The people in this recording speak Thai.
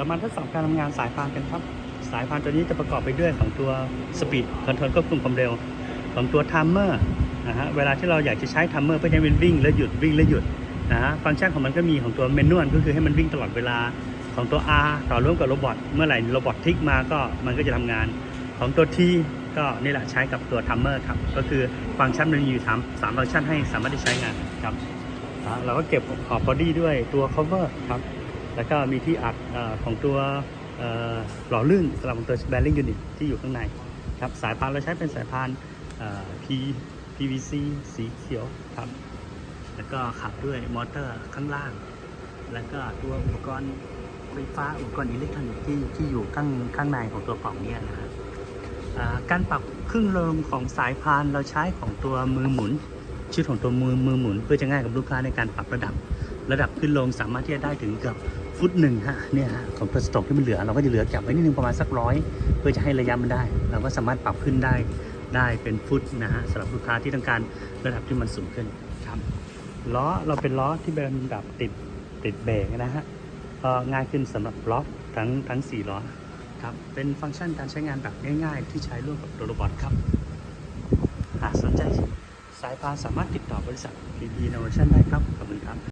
เรามาทดสอบการทำงานสายพานกันครับ สายพานตัวนี้จะประกอบไปด้วยของตัวสปีดคอนโทรลควบคุมความเร็ว ของตัวทัมเมอร์นะฮะเวลาที่เราอยากจะใช้ทัมเมอร์เพื่อให้มันวิ่งแล้วหยุดวิ่งแล้วหยุดนะฮะฟังก์ชันของมันก็มีของตัวเมนวลก็คือให้มันวิ่งตลอดเวลาของตัว R ต่อร่วมกับโรบอทเมื่อไหร่โรบอททิกมาก็มันก็จะทำงานของตัว T ก็นี่แหละใช้กับตัวทัมเมอร์ครับก็คือฟังก์ชันมันมีอยู่สามสามฟังก์ชันให้สามารถได้ใช้งานครับเราก็เก็บขอบบอดี้ด้วยตัว cover ครับ แล้วก็มีที่อัดอของตัวหล่อลื่นสำหรับของตัว bearing unit ที่อยู่ข้างในครับสายพานเราใช้เป็นสายพาน P PVC สีเขียวครับ แล้วก็ขับด้วยมอเตอร์ข้างล่าง แล้วก็ตัวอุปกรณ์ไฟฟ้าอุปกรณ์อิเล็กทรอนิกส์ที่ที่อยู่ข้างข้างในของตัวกล่องนี่ยนะฮะอ่าการปรับครึ่งลมของสายพานเราใช้ของตัวมือหมุนชื่อของตัวมือมือหมุน เพื่อจะง่ายกับลูกค้าในการปรับระดับ ระดับขึ้นลงสามารถที่จะได้ถึงเกือบฟุตหนึ่งฮะเนี่ยฮะของตัวสต็อกที่มันเหลือ เราก็จะเหลือเก็บไว้นิดนึงประมาณสักร้อยเพื่อจะให้ระยะมันได้ เราก็สามารถปรับขึ้นได้ได้เป็นฟุตนะฮะสำหรับลูกค้าที่ต้องการระดับที่มันสูงขึ้นครับล้อเราเป็นล้อที่เป็นแบบติดติดเบรกนะฮะก็ง่ายขึ้นสำหรับล็อกทั้งทั้งสี่ล้อครับเป็นฟังก์ชันการใช้งานแบบง่าย ๆ ที่ใช้ร่วมกับโรบอทครับหากสนใจสายพานสามารถติดต่อบริษัท PP Innovation ได้ครับ ขอบคุณครับ